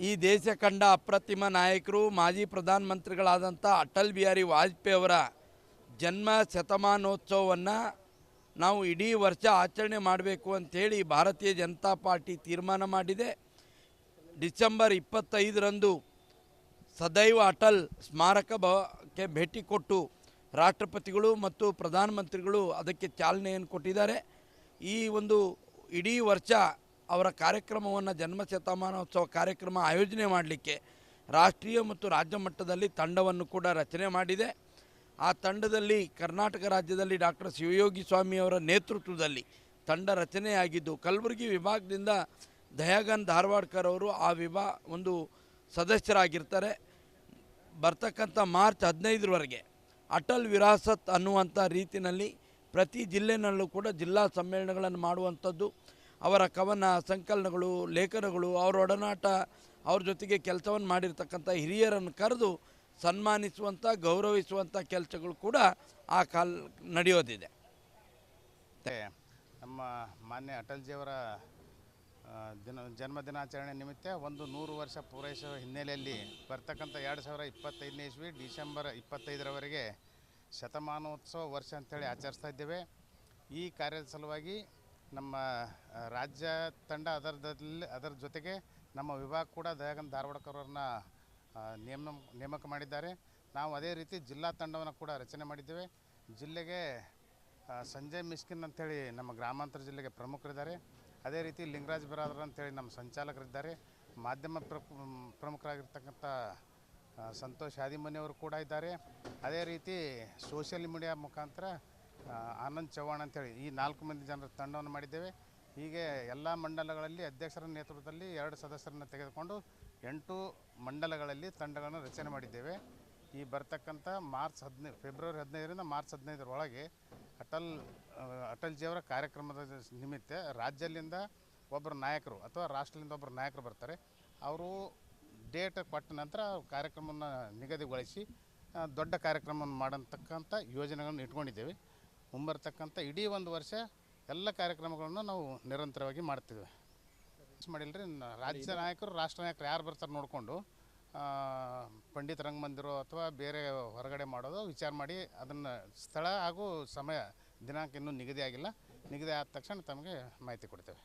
ಈ ದೇಶ ಕಂಡ ಅಪ್ರತಿಮ ನಾಯಕರು ಮಾಜಿ ಪ್ರಧಾನಮಂತ್ರಿಗಳಾದಂಥ ಅಟಲ್ ಬಿಹಾರಿ ವಾಜಪೇಯಿ ಅವರ ಜನ್ಮ ಶತಮಾನೋತ್ಸವವನ್ನು ನಾವು ಇಡೀ ವರ್ಷ ಆಚರಣೆ ಮಾಡಬೇಕು ಅಂಥೇಳಿ ಭಾರತೀಯ ಜನತಾ ಪಾರ್ಟಿ ತೀರ್ಮಾನ ಮಾಡಿದೆ. ಡಿಸೆಂಬರ್ ಇಪ್ಪತ್ತೈದರಂದು ಸದೈವ ಅಟಲ್ ಸ್ಮಾರಕ ಭೇಟಿ ಕೊಟ್ಟು ರಾಷ್ಟ್ರಪತಿಗಳು ಮತ್ತು ಪ್ರಧಾನಮಂತ್ರಿಗಳು ಅದಕ್ಕೆ ಚಾಲನೆಯನ್ನು ಕೊಟ್ಟಿದ್ದಾರೆ. ಈ ಒಂದು ಇಡೀ ವರ್ಷ ಅವರ ಕಾರ್ಯಕ್ರಮವನ್ನು ಜನ್ಮ ಶತಮಾನೋತ್ಸವ ಕಾರ್ಯಕ್ರಮ ಆಯೋಜನೆ ಮಾಡಲಿಕ್ಕೆ ರಾಷ್ಟ್ರೀಯ ಮತ್ತು ರಾಜ್ಯ ಮಟ್ಟದಲ್ಲಿ ತಂಡವನ್ನು ಕೂಡ ರಚನೆ ಮಾಡಿದೆ. ಆ ತಂಡದಲ್ಲಿ ಕರ್ನಾಟಕ ರಾಜ್ಯದಲ್ಲಿ ಡಾಕ್ಟರ್ ಶಿವಯೋಗಿ ಸ್ವಾಮಿಯವರ ನೇತೃತ್ವದಲ್ಲಿ ತಂಡ ರಚನೆಯಾಗಿದ್ದು, ಕಲಬುರಗಿ ವಿಭಾಗದಿಂದ ದಯಾಗನ್ ಧಾರವಾಡ್ಕರ್ ಅವರು ಆ ವಿಭಾ ಒಂದು ಸದಸ್ಯರಾಗಿರ್ತಾರೆ. ಬರ್ತಕ್ಕಂಥ ಮಾರ್ಚ್ ಹದಿನೈದರವರೆಗೆ ಅಟಲ್ ವಿರಾಸತ್ ಅನ್ನುವಂಥ ರೀತಿಯಲ್ಲಿ ಪ್ರತಿ ಜಿಲ್ಲೆನಲ್ಲೂ ಕೂಡ ಜಿಲ್ಲಾ ಸಮ್ಮೇಳನಗಳನ್ನು ಮಾಡುವಂಥದ್ದು. ಅವರ ಕವನ, ಸಂಕಲನಗಳು, ಲೇಖನಗಳು, ಅವರ ಒಡನಾಟ, ಅವ್ರ ಜೊತೆಗೆ ಕೆಲಸವನ್ನು ಮಾಡಿರ್ತಕ್ಕಂಥ ಹಿರಿಯರನ್ನು ಕರೆದು ಸನ್ಮಾನಿಸುವಂಥ, ಗೌರವಿಸುವಂಥ ಕೆಲಸಗಳು ಕೂಡ ಆ ಕಾಲ ನಡೆಯೋದಿದೆ. ನಮ್ಮ ಮಾನ್ಯ ಅಟಲ್ಜಿಯವರ ದಿನ, ಜನ್ಮ ದಿನಾಚರಣೆ ನಿಮಿತ್ತ ಒಂದು ನೂರು ವರ್ಷ ಪೂರೈಸುವ ಹಿನ್ನೆಲೆಯಲ್ಲಿ ಬರ್ತಕ್ಕಂಥ ಎರಡು ಸಾವಿರ ಇಪ್ಪತ್ತೈದನೇ ಇಸ್ವಿ, ಡಿಸೆಂಬರ್ ಇಪ್ಪತ್ತೈದರವರೆಗೆ ಶತಮಾನೋತ್ಸವ ವರ್ಷ ಅಂಥೇಳಿ ಆಚರಿಸ್ತಾ ಇದ್ದೇವೆ. ಈ ಕಾರ್ಯದ ಸಲುವಾಗಿ ನಮ್ಮ ರಾಜ್ಯ ತಂಡ ಅದರದಲ್ಲಿ, ಅದರ ಜೊತೆಗೆ ನಮ್ಮ ವಿಭಾಗ ಕೂಡ ದಯಾಗನ್ ಧಾರವಾಡಕರವ್ರನ್ನ ನೇಮ, ನೇಮಕ ಮಾಡಿದ್ದಾರೆ. ನಾವು ಅದೇ ರೀತಿ ಜಿಲ್ಲಾ ತಂಡವನ್ನು ಕೂಡ ರಚನೆ ಮಾಡಿದ್ದೇವೆ. ಜಿಲ್ಲೆಗೆ ಸಂಜಯ್ ಮಿಸ್ಕಿನ್ ಅಂಥೇಳಿ ನಮ್ಮ ಗ್ರಾಮಾಂತರ ಜಿಲ್ಲೆಗೆ ಪ್ರಮುಖರಿದ್ದಾರೆ. ಅದೇ ರೀತಿ ಲಿಂಗರಾಜ್ ಬಿರಾದರ್ ಅಂಥೇಳಿ ನಮ್ಮ ಸಂಚಾಲಕರಿದ್ದಾರೆ. ಮಾಧ್ಯಮ ಪ್ರ ಪ್ರಮುಖರಾಗಿರ್ತಕ್ಕಂಥ ಸಂತೋಷ್ ಹಾದಿಮನಿಯವರು ಕೂಡ ಇದ್ದಾರೆ. ಅದೇ ರೀತಿ ಸೋಷಿಯಲ್ ಮೀಡಿಯಾ ಮುಖಾಂತರ ಆನಂದ್ ಚವ್ಹಾಣ್ ಅಂತೇಳಿ. ಈ ನಾಲ್ಕು ಮಂದಿ ಜನರ ತಂಡವನ್ನು ಮಾಡಿದ್ದೇವೆ. ಹೀಗೆ ಎಲ್ಲ ಮಂಡಲಗಳಲ್ಲಿ ಅಧ್ಯಕ್ಷರ ನೇತೃತ್ವದಲ್ಲಿ ಎರಡು ಸದಸ್ಯರನ್ನು ತೆಗೆದುಕೊಂಡು ಎಂಟು ಮಂಡಲಗಳಲ್ಲಿ ತಂಡಗಳನ್ನು ರಚನೆ ಮಾಡಿದ್ದೇವೆ. ಈ ಬರ್ತಕ್ಕಂಥ ಮಾರ್ಚ್ ಹದಿನೈದು ಫೆಬ್ರವರಿ ಹದಿನೈದರಿಂದ ಮಾರ್ಚ್ ಹದಿನೈದರೊಳಗೆ ಅಟಲ್ ಜಿಯವರ ಅಟಲ್ಜಿಯವರ ಕಾರ್ಯಕ್ರಮದ ನಿಮಿತ್ತ ರಾಜ್ಯದಿಂದ ಒಬ್ಬರು ನಾಯಕರು ಅಥವಾ ರಾಷ್ಟ್ರದಿಂದ ಒಬ್ಬರು ನಾಯಕರು ಬರ್ತಾರೆ. ಅವರು ಡೇಟ್ ಕೊಟ್ಟ ನಂತರ ಕಾರ್ಯಕ್ರಮವನ್ನು ನಿಗದಿಗೊಳಿಸಿ ದೊಡ್ಡ ಕಾರ್ಯಕ್ರಮವನ್ನು ಮಾಡತಕ್ಕಂಥ ಯೋಜನೆಗಳನ್ನು ಇಟ್ಕೊಂಡಿದ್ದೇವೆ. ಮುಂಬರ್ತಕ್ಕಂಥ ಇಡೀ ಒಂದು ವರ್ಷ ಎಲ್ಲ ಕಾರ್ಯಕ್ರಮಗಳನ್ನು ನಾವು ನಿರಂತರವಾಗಿ ಮಾಡ್ತೀವಿ ಮಾಡಿಲ್ಲ ರೀ ರಾಜ್ಯ ನಾಯಕರು, ರಾಷ್ಟ್ರ ನಾಯಕರು ಯಾರು ಬರ್ತಾರೆ ನೋಡಿಕೊಂಡು ಪಂಡಿತ್ ರಂಗಮಂದಿರೋ ಅಥವಾ ಬೇರೆ ಹೊರಗಡೆ ಮಾಡೋದು ವಿಚಾರ ಮಾಡಿ ಅದನ್ನು ಸ್ಥಳ ಹಾಗೂ ಸಮಯ ದಿನಾಂಕ ಇನ್ನೂ ನಿಗದಿ ಆಗಿಲ್ಲ. ನಿಗದಿ ಆದ ತಕ್ಷಣ ತಮಗೆ ಮಾಹಿತಿ ಕೊಡ್ತೇವೆ.